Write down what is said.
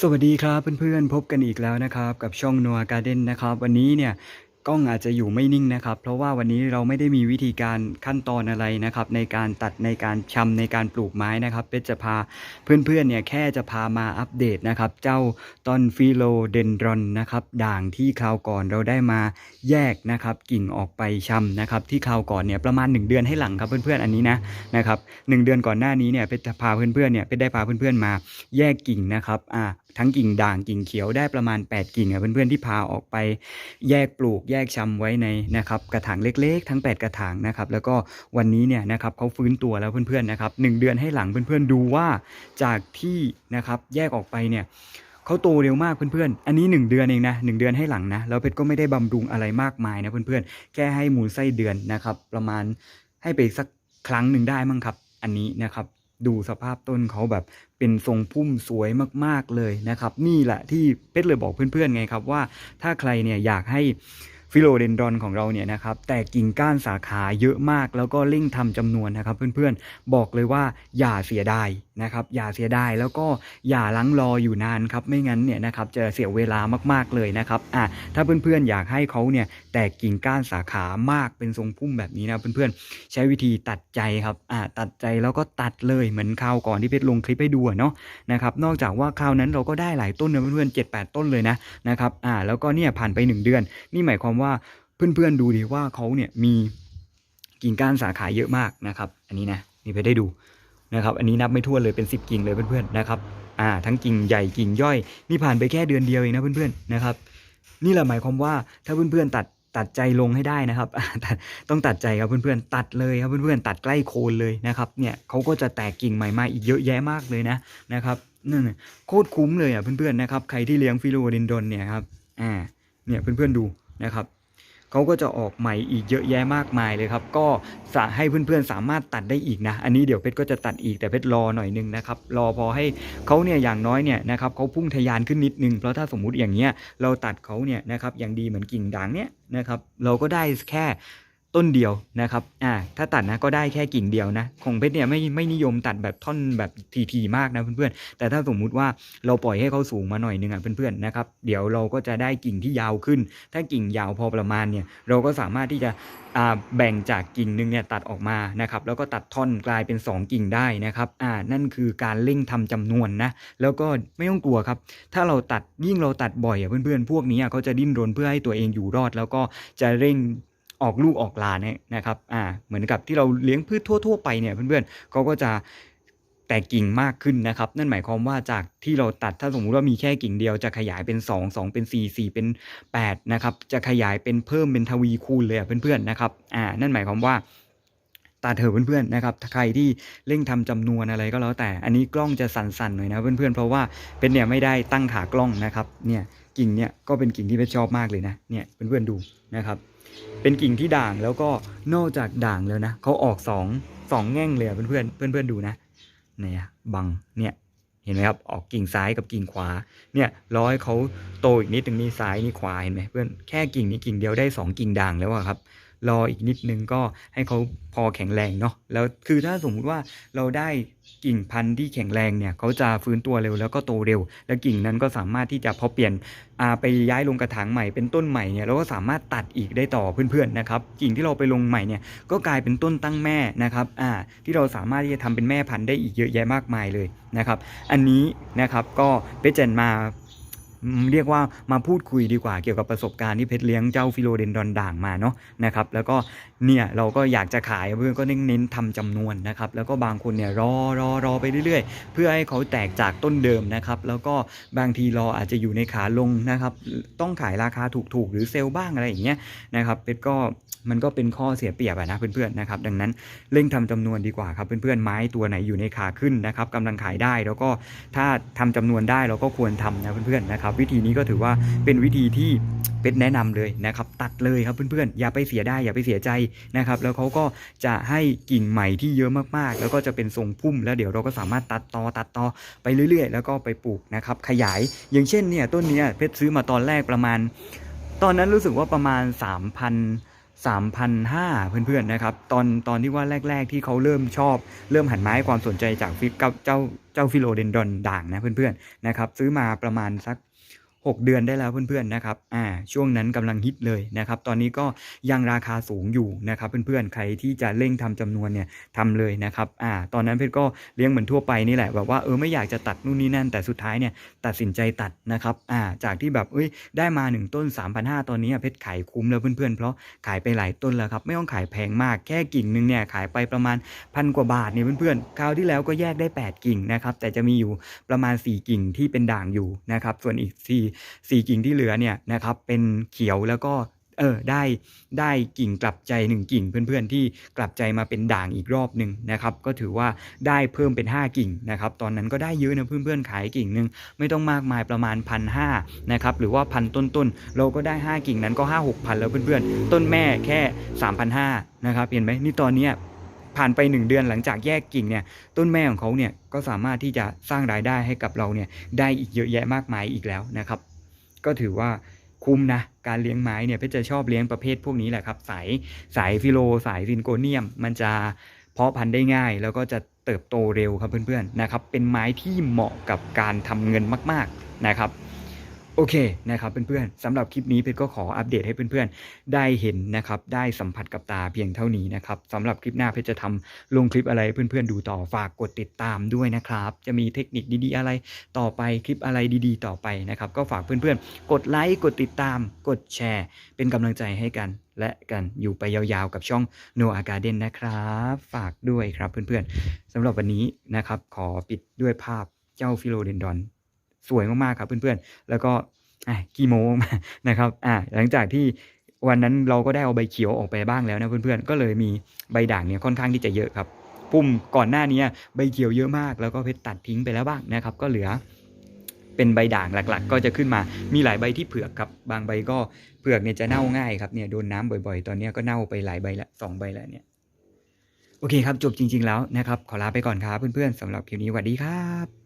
สวัสดีครับเพื่อนๆพบกันอีกแล้วนะครับ กับช่องนัวการ์เด้นนะครับ วันนี้เนี่ยกล้องอาจจะอยู่ไม่นิ่งนะครับ เพราะว่าวันนี้เราไม่ได้มีวิธีการขั้นตอนอะไรนะครับ ในการตัดในการชำในการปลูกไม้นะครับเป็จะพาเพื่อนๆเนี่ยแค่จะพามาอัปเดตนะครับ เจ้าต้นฟิโลเดนดรอนนะครับ ด่างที่คราวก่อนเราได้มาแยกนะครับ กิ่งออกไปชำนะครับ ที่คราวก่อนเนี่ยประมาณ 1 เดือนให้หลังครับเพื่อนๆอันนี้นะนะครับหนึ่งเดือนก่อนหน้านี้เนี่ยเป็จะพาเพื่อนๆเนี่ยเป็ได้พาเพื่อนๆมาแยกกิ่งนะครับอ่า ทั้งกิ่งด่างกิ่งเขียวได้ประมาณ 8 กิ่งอะเพื่อนๆที่พาออกไปแยกปลูกแยกชำไว้ในนะครับกระถางเล็กๆ ทั้ง 8 กระถางนะครับแล้วก็วันนี้เนี่ยนะครับเขาฟื้นตัวแล้วเพื่อนๆนะครับหนึ่งเดือนให้หลังเพื่อนๆดูว่าจากที่นะครับแยกออกไปเนี่ยเขาโตเร็วมากเพื่อนๆ อันนี้ 1 เดือนเองนะหเดือนให้หลังนะแล้วเพชรก็ไม่ได้บำรุงอะไรมากมายนะเพื่อนๆแค่ให้หมูลไส้เดือนนะครับประมาณให้ไปสักครั้งหนึ่งได้มั้งครับ อันนี้นะครับดูสภาพต้นเขาแบบ เป็นทรงพุ่มสวยมาก ๆเลยนะครับ นี่แหละที่เพชรเลยบอกเพื่อนๆไงครับว่า ถ้าใครเนี่ยอยากให้ ฟิโลเดนดรอนของเราเนี่ยนะครับแต่กิ่งก้านสาขาเยอะมาก แล้วก็เร่งทำจำนวนนะครับเพื่อนๆบอกเลยว่าอย่าเสียดายนะครับอย่าเสียดายแล้วก็อย่าลังรออยู่นานครับไม่งั้นเนี่ยนะครับจะเสียเวลามากๆเลยนะครับอะถ้าเพื่อนๆอยากให้เขาเนี่ยแตกกิ่งก้านสาขามากเป็นทรงพุ่มแบบนี้นะเพื่อนๆใช้วิธีตัดใจครับอ่าตัดใจแล้วก็ตัดเลยเหมือนคราวก่อนที่เพชรลงคลิปให้ดูเนาะนะครับนอกจากว่าคราวนั้นเราก็ได้หลายต้นนะเพื่อนๆเจ็ดแปดต้นเลยนะนะครับอ่าแล้วก็เนี่ยผ่านไปหนึ่งเดือน นี่หมายความว่าเพื่อนๆดูดิว่าเขาเนี่ยมีกิ่งก้านสาขาเยอะมากนะครับ อันนี้นะนี่เพชรได้ดูนะครับอันนี้นับไม่ถ้วนเลยเป็นสิบกิ่งเลยเพื่อนๆนะครับอ่าทั้งกิ่งใหญ่กิ่งย่อยนี่ผ่านไปแค่เดือนเดียวเองนะเพื่อนๆนะครับ นี่แหละหมายความว่าถ้าเพื่อนๆตัดตัดใจลงให้ได้นะครับ ต้องตัดใจครับเพื่อนๆ ตัดเลยครับเพื่อนๆ ตัดใกล้โคนเลยนะครับ เนี่ยเขาก็จะแตกกิ่งใหม่มาอีกเยอะแยะมากเลยนะนะครับนั่นโคตรคุ้มเลยอะเพื่อนๆนะครับ ใครที่เลี้ยงฟิโลเดนดอนเนี่ยครับ อ่า เนี่ยเพื่อนๆดูนะครับ เขาก็จะออกใหม่อีกเยอะแยะมากมายเลยครับ ก็สะให้เพื่อนๆสามารถตัดได้อีกนะ อันนี้เดี๋ยวเพชรก็จะตัดอีกแต่เพชรรอหน่อยนึงนะครับ รอพอให้เขาเนี่ยอย่างน้อยเนี่ยนะครับเขาพุ่งทะยานขึ้นนิดนึง เพราะถ้าสมมุติอย่างเงี้ยเราตัดเขาเนี่ยนะครับอย่างดีเหมือนกิ่งด่างเนี่ยนะครับเราก็ได้แค่ ต้นเดียวนะครับ อ่า ถ้าตัดนะก็ได้แค่กิ่งเดียวนะ ของเพชรเนี่ยไม่ไม่นิยมตัดแบบท่อนแบบทีๆมากนะเพื่อนๆ แต่ถ้าสมมุติว่าเราปล่อยให้เขาสูงมาหน่อยนึงอะเพื่อนๆนะครับ เดี๋ยวเราก็จะได้กิ่งที่ยาวขึ้น ถ้ากิ่งยาวพอประมาณเนี่ยเราก็สามารถที่จะอ่าแบ่งจากกิ่งหนึ่งเนี่ยตัดออกมานะครับ แล้วก็ตัดท่อนกลายเป็น 2 กิ่งได้นะครับ อ่า นั่นคือการเร่งทำจำนวนนะ แล้วก็ไม่ต้องกลัวครับ ถ้าเราตัดยิ่งเราตัดบ่อยอะเพื่อนๆ พวกนี้อะเขาจะดิ้นรนเพื่อให้ตัวเองอยู่รอด แล้วก็จะเร่ง ออกลูกออกลานเนี่ยนะครับอ่าเหมือนกับที่เราเลี้ยงพืชทั่ว ๆ ไปเนี่ยเพื่อนๆเขาก็จะแตกกิ่งมากขึ้นนะครับ นั่นหมายความว่าจากที่เราตัดถ้าสมมุติว่ามีแค่กิ่งเดียวจะขยายเป็น 2 2 เป็น 4 4 เป็น 8 นะครับ จะขยายเป็นเพิ่มเป็นทวีคูณเลยอะเพื่อนๆนะครับอ่านั่นหมายความว่าตัดเถอะเพื่อนๆนะครับใครที่เร่งทำจำนวนอะไรก็แล้วแต่ อันนี้กล้องจะสั่นๆหน่อยนะเพื่อนๆ เพราะว่าเป็นเนี่ยไม่ได้ตั้งขากล้องนะครับเนี่ย กิ่งเนี่ยก็เป็นกิ่งที่เพชรชอบมากเลยนะเนี่ยเพื่อนๆดูนะครับ เป็นกิ่งที่ด่างแล้วก็นอกจากด่างแล้วนะเขาออกสองสองแง่งเลยอะเพื่อนๆเพื่อนๆดูนะเนี่ยบังเนี่ยเห็นไหมครับออกกิ่งซ้ายกับกิ่งขวาเนี่ยร้อยเขาโตอีกนิดนึงนี่ซ้ายนี่ขวาเห็นไหมเพื่อนแค่กิ่งนี้กิ่งเดียวได้สองกิ่งด่างแล้วครับ รออีกนิดนึงก็ให้เขาพอแข็งแรงเนาะแล้วคือถ้าสมมุติว่าเราได้กิ่งพันธุ์ที่แข็งแรงเนี่ยเขาจะฟื้นตัวเร็วแล้วก็โตเร็ว แล้วกิ่งนั้นก็สามารถที่จะพอเปลี่ยนไปย้ายลงกระถางใหม่เป็นต้นใหม่เนี่ยเราก็สามารถตัดอีกได้ต่อเพื่อนๆนะครับกิ่งที่เราไปลงใหม่เนี่ยก็กลายเป็นต้นตั้งแม่นะครับอ่าที่เราสามารถที่จะทำเป็นแม่พันธุ์ได้อีกเยอะแยะมากมายเลยนะครับ อันนี้นะครับก็เพชรเจนมา เรียกว่ามาพูดคุยดีกว่าเกี่ยวกับประสบการณ์ที่เพชรเลี้ยงเจ้าฟิโลเดนดอนด่างมาเนาะนะครับแล้วก็เนี่ยเราก็อยากจะขายเพื่อนก็เน้นเน้นทำจำนวนนะครับแล้วก็บางคนเนี่ยรอรอรอไปเรื่อยๆ เพื่อให้เขาแตกจากต้นเดิมนะครับแล้วก็บางทีรออาจจะอยู่ในขาลงนะครับต้องขายราคาถูกๆ หรือเซลล์บ้างอะไรอย่างเงี้ยนะครับเพชรก็ มันก็เป็นข้อเสียเปรียบอะนะเพื่อนๆนะครับดังนั้นเร่งทำจำนวนดีกว่าครับเพื่อนๆไม้ตัวไหนอยู่ในขาขึ้นนะครับกำลังขายได้ แล้วก็ถ้าทำจำนวนได้เราก็ควรทำนะเพื่อนๆนะครับวิธีนี้ก็ถือว่าเป็นวิธีที่เป็นแนะนำเลยนะครับตัดเลยครับเพื่อนๆ อย่าไปเสียได้อย่าไปเสียใจนะครับแล้วเขาก็จะให้กิ่งใหม่ที่เยอะมากๆ แล้วก็จะเป็นทรงพุ่ม แล้วเดี๋ยวเราก็สามารถตัดต่อตัดต่อไปเรื่อยๆ แล้วก็ไปปลูกนะครับขยาย อย่างเช่นเนี่ยต้นเนี้ยเพชรซื้อมาตอนแรกประมาณ ตอนนั้นรู้สึกว่าประมาณ 3,000 3,500 เพื่อนๆนะครับ ตอนตอนที่ว่าแรก ๆ ที่เขาเริ่มชอบ เริ่มหันมาให้ความสนใจจากฟิกับเจ้าเจ้าฟิโลเดนดอนด่างนะเพื่อนๆนะครับ ซื้อมาประมาณสัก 6 เดือนได้แล้วเพื่อนๆนะครับอ่าช่วงนั้นกำลังฮิตเลยนะครับ ตอนนี้ก็ยังราคาสูงอยู่นะครับเพื่อนๆใครที่จะเร่งทำจำนวนเนี่ยทำเลยนะครับอ่าตอนนั้นเพชรก็เลี้ยงเหมือนทั่วไปนี่แหละแบบว่าเออไม่อยากจะตัดนู่นนี่นั่นแต่สุดท้ายเนี่ยตัดสินใจตัดนะครับอ่าจากที่แบบเอ้ยได้มา 1 ต้น 3,500 ตอนนี้เพชรขายคุ้มแล้วเพื่อนๆ เพราะขายไปหลายต้นแล้วครับไม่ต้องขายแพงมากแค่กิ่งหนึ่งเนี่ยขายไปประมาณพันกว่าบาทเนี่ยเพื่อนๆคราวที่แล้วก็แยกได้ 8 กิ่งนะครับแต่จะมีอยู่ประมาณ 4 กิ่งที่เป็นด่างอยู่นะครับส่วนอีก4 4 กิ่งที่เหลือเนี่ยนะครับเป็นเขียวแล้วก็เออได้ได้กิ่งกลับใจหนึ่งกิ่งเพื่อนๆที่กลับใจมาเป็นด่างอีกรอบหนึ่งนะครับก็ถือว่าได้เพิ่มเป็น 5 กิ่งนะครับตอนนั้นก็ได้เยอะนะเพื่อนๆขายกิ่งหนึ่งไม่ต้องมากมายประมาณพันห้านะครับหรือว่าพันต้นๆเราก็ได้ 5 กิ่งนั้นก็ 5 6พันแล้วเพื่อนๆ ต้นแม่แค่ 3,500นะครับเห็นไหมนี่ตอนเนี้ย ผ่านไป 1 เดือนหลังจากแยกกิ่งเนี่ยต้นแม่ของเขาเนี่ยก็สามารถที่จะสร้างรายได้ให้กับเราเนี่ยได้อีกเยอะแยะมากมายอีกแล้วนะครับ ก็ถือว่าคุ้มนะการเลี้ยงไม้เนี่ยเพชรจะชอบเลี้ยงประเภทพวกนี้แหละครับ สายสายฟิโลสายซินโกเนียม มันจะเพาะพันธุ์ได้ง่าย แล้วก็จะเติบโตเร็วครับเพื่อนๆนะครับเป็นไม้ที่เหมาะกับการทำเงินมาก ๆนะครับ โอเคนะครับเพื่อนๆสำหรับคลิปนี้เพชรก็ขออัปเดตให้เพื่อนๆได้เห็นนะครับได้สัมผัสกับตาเพียงเท่านี้นะครับสำหรับคลิปหน้าเพชรจะทำลงคลิปอะไรเพื่อนๆดูต่อฝากกดติดตามด้วยนะครับ จะมีเทคนิคดีๆอะไรต่อไปคลิปอะไรดีๆ ต่อไปนะครับ ก็ฝากเพื่อนๆ กดไลค์กดติดตาม กดแชร์ เป็นกำลังใจให้กัน และกันอยู่ไปยาวๆกับช่อง No a Garden นะครับ ฝากด้วยครับเพื่อนๆสำหรับวันนี้นะครับขอปิดด้วยภาพเจ้าฟิโลเดนดอน สวยมากๆครับเพื่อนๆ แล้วก็กี่โมงนะครับอ่าหลังจากที่วันนั้นเราก็ได้เอาใบเขียวออกไปบ้างแล้วนะเพื่อนๆ ก็เลยมีใบด่างเนี่ยค่อนข้างที่จะเยอะครับ ปุ่มก่อนหน้านี้ใบเขียวเยอะมาก แล้วก็เพชรตัดทิ้งไปแล้วบ้างนะครับ ก็เหลือเป็นใบด่างหลักๆ ก็จะขึ้นมา มีหลายใบที่เผือกครับ บางใบก็เผือกเนี่ยจะเน่าง่ายครับ เนี่ยโดนน้ำบ่อยๆ ตอนนี้ก็เน่าไปหลายใบละสองใบแล้วเนี่ย โอเคครับจบจริง ๆแล้วนะครับ ขอลาไปก่อนครับเพื่อนๆสำหรับคลิปนี้สวัสดีครับ